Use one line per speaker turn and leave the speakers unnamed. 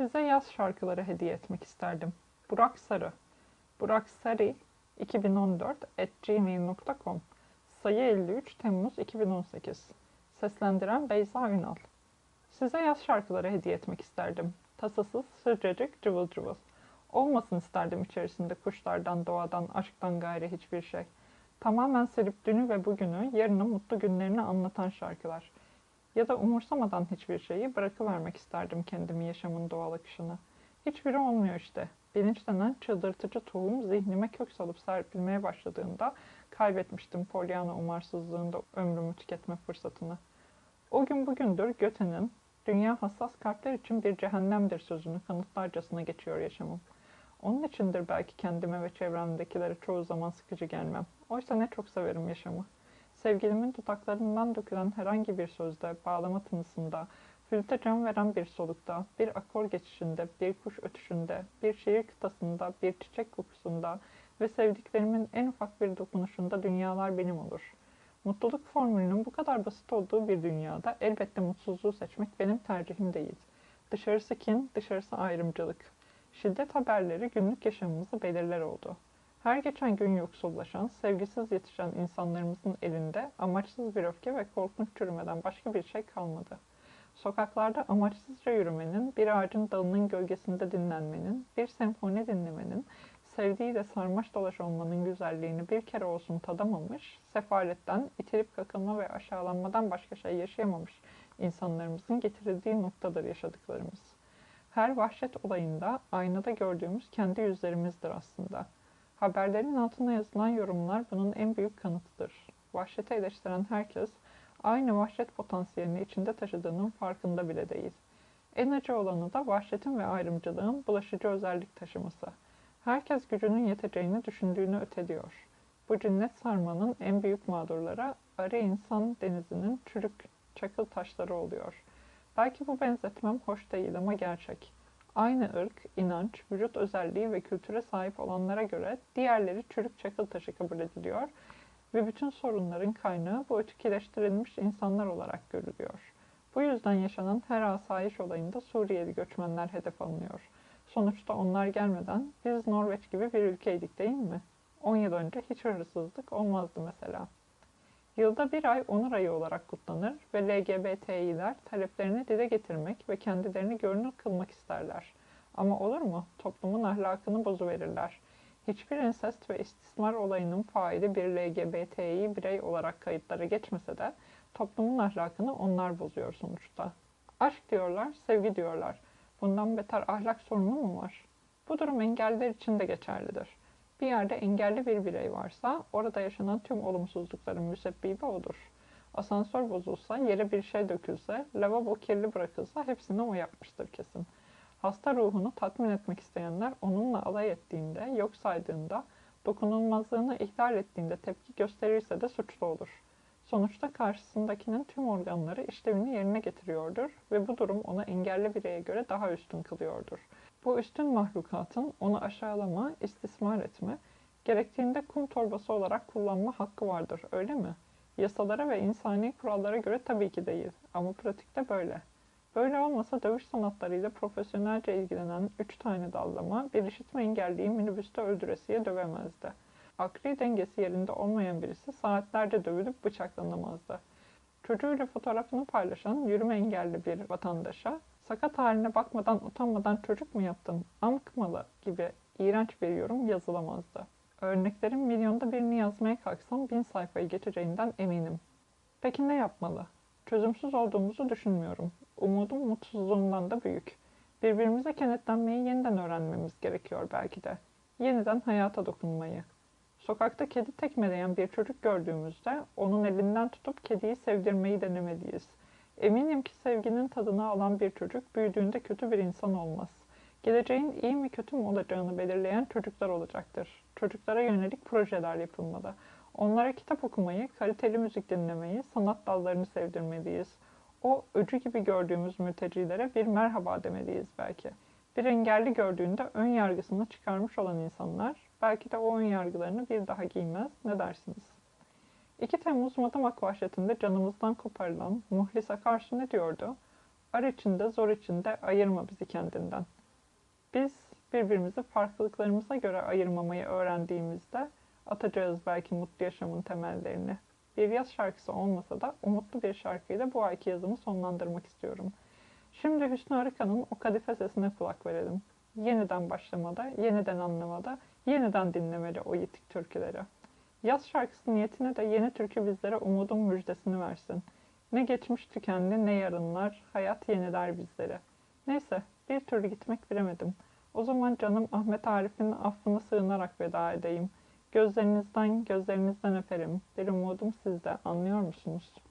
Size yaz şarkıları hediye etmek isterdim. Burak Sarı Burak Sarı 2014 at Sayı 53 Temmuz 2018 Seslendiren Beyza Ünal Size yaz şarkıları hediye etmek isterdim. Tasasız, sıcacık, cıvıl cıvıl. Olmasın isterdim içerisinde kuşlardan, doğadan, aşktan gayri hiçbir şey. Tamamen serip dünü ve bugünü, yarını mutlu günlerini anlatan şarkılar. Ya da umursamadan hiçbir şeyi bırakıvermek isterdim kendimi yaşamın doğal akışına. Hiçbiri olmuyor işte. Bilinç denen çıldırtıcı tohum zihnime kök salıp serpilmeye başladığında kaybetmiştim Pollyanna umarsızlığında ömrümü tüketme fırsatını. O gün bugündür Göte'nin dünya hassas kalpler için bir cehennemdir sözünü kanıtlarcasına geçiyor yaşamım. Onun içindir belki kendime ve çevremdekilere çoğu zaman sıkıcı gelmem. Oysa ne çok severim yaşamı. Sevgilimin dudaklarından dökülen herhangi bir sözde, bağlama tınısında, flüte can veren bir solukta, bir akor geçişinde, bir kuş ötüşünde, bir şiir kıtasında, bir çiçek kokusunda ve sevdiklerimin en ufak bir dokunuşunda dünyalar benim olur. Mutluluk formülünün bu kadar basit olduğu bir dünyada elbette mutsuzluğu seçmek benim tercihim değil. Dışarısı kin, dışarısı ayrımcılık. Şiddet haberleri günlük yaşamımızı belirler oldu. Her geçen gün yoksullaşan, sevgisiz yetişen insanlarımızın elinde amaçsız bir öfke ve korkunç çürümeden başka bir şey kalmadı. Sokaklarda amaçsızca yürümenin, bir ağacın dalının gölgesinde dinlenmenin, bir senfoni dinlemenin, sevdiğiyle sarmaş dolaş olmanın güzelliğini bir kere olsun tadamamış, sefaletten, itilip kakılma ve aşağılanmadan başka şey yaşayamamış insanlarımızın getirildiği noktadır yaşadıklarımız. Her vahşet olayında aynada gördüğümüz kendi yüzlerimizdir aslında. Haberlerin altına yazılan yorumlar bunun en büyük kanıtıdır. Vahşeti eleştiren herkes, aynı vahşet potansiyelini içinde taşıdığının farkında bile değil. En acı olanı da vahşetin ve ayrımcılığın bulaşıcı özellik taşıması. Herkes gücünün yeteceğini düşündüğünü öteliyor. Bu cinnet sarmanın en büyük mağdurları arı insan denizinin çürük çakıl taşları oluyor. Belki bu benzetmem hoş değil ama gerçek. Aynı ırk, inanç, vücut özelliği ve kültüre sahip olanlara göre diğerleri çürük çakıl taşı kabul ediliyor ve bütün sorunların kaynağı bu ötekileştirilmiş insanlar olarak görülüyor. Bu yüzden yaşanan her asayiş olayında Suriyeli göçmenler hedef alınıyor. Sonuçta onlar gelmeden biz Norveç gibi bir ülkeydik değil mi? 10 yıl önce hiç hırsızlık olmazdı mesela. Yılda bir ay onur ayı olarak kutlanır ve LGBTİ'ler taleplerini dile getirmek ve kendilerini görünür kılmak isterler. Ama olur mu? Toplumun ahlakını bozuverirler. Hiçbir insest ve istismar olayının faili bir LGBTİ birey olarak kayıtlara geçmese de toplumun ahlakını onlar bozuyor sonuçta. Aşk diyorlar, sevgi diyorlar. Bundan beter ahlak sorunu mu var? Bu durum engelliler için de geçerlidir. Bir yerde engelli bir birey varsa orada yaşanan tüm olumsuzlukların müsebbibi odur. Asansör bozulsa, yere bir şey dökülse, lavabo kirli bırakılsa hepsini o yapmıştır kesin. Hasta ruhunu tatmin etmek isteyenler onunla alay ettiğinde, yok saydığında, dokunulmazlığını ihlal ettiğinde tepki gösterirse de suçlu olur. Sonuçta karşısındakinin tüm organları işlevini yerine getiriyordur ve bu durum onu engelli bireye göre daha üstün kılıyordur. Bu üstün mahlukatın onu aşağılama, istismar etme, gerektiğinde kum torbası olarak kullanma hakkı vardır, öyle mi? Yasalara ve insani kurallara göre tabii ki değil ama pratikte böyle. Böyle olmasa dövüş sanatlarıyla profesyonelce ilgilenen üç tane dallama bir işitme engelliyi minibüste öldüresiye dövemezdi. Akli dengesi yerinde olmayan birisi saatlerce dövülüp bıçaklanamazdı. Çocuğuyla fotoğrafını paylaşan yürüme engelli bir vatandaşa sakat haline bakmadan utanmadan çocuk mu yaptın, amkmalı gibi iğrenç bir yorum yazılamazdı. Örneklerin milyonda birini yazmaya kalksam bin sayfayı geçeceğinden eminim. Peki ne yapmalı? Çözümsüz olduğumuzu düşünmüyorum. Umudum mutsuzluğumdan da büyük. Birbirimize kenetlenmeyi yeniden öğrenmemiz gerekiyor belki de. Yeniden hayata dokunmayı. Sokakta kedi tekmeleyen bir çocuk gördüğümüzde onun elinden tutup kediyi sevdirmeyi denemeliyiz. Eminim ki sevginin tadını alan bir çocuk büyüdüğünde kötü bir insan olmaz. Geleceğin iyi mi kötü mü olacağını belirleyen çocuklar olacaktır. Çocuklara yönelik projeler yapılmalı. Onlara kitap okumayı, kaliteli müzik dinlemeyi, sanat dallarını sevdirmeliyiz. O öcü gibi gördüğümüz mültecilere bir merhaba demeliyiz belki. Bir engelli gördüğünde ön yargısını çıkarmış olan insanlar belki de o ön yargılarını bir daha giymez. Ne dersiniz? 2 Temmuz Madımak vahşetinde canımızdan koparılan Muhlis Akarsu ne diyordu? Ar içinde, zor içinde ayırma bizi kendinden. Biz birbirimizi farklılıklarımıza göre ayırmamayı öğrendiğimizde atacağız belki mutlu yaşamın temellerini. Bir yaz şarkısı olmasa da umutlu bir şarkıyla bu ayki yazımı sonlandırmak istiyorum. Şimdi Hüsnü Arıkan'ın o kadife sesine kulak verelim. Yeniden başlamada, yeniden anlamada, yeniden dinlemeli o yitik türküleri. Yaz şarkısı niyetine de yeni türkü bizlere umudun müjdesini versin. Ne geçmiş tükendi ne yarınlar, hayat yeniler bizleri. Neyse, bir türlü gitmek bilemedim. O zaman canım Ahmet Arif'in affına sığınarak veda edeyim. Gözlerinizden, gözlerinizden öperim. Bir umudum sizde, anlıyor musunuz?''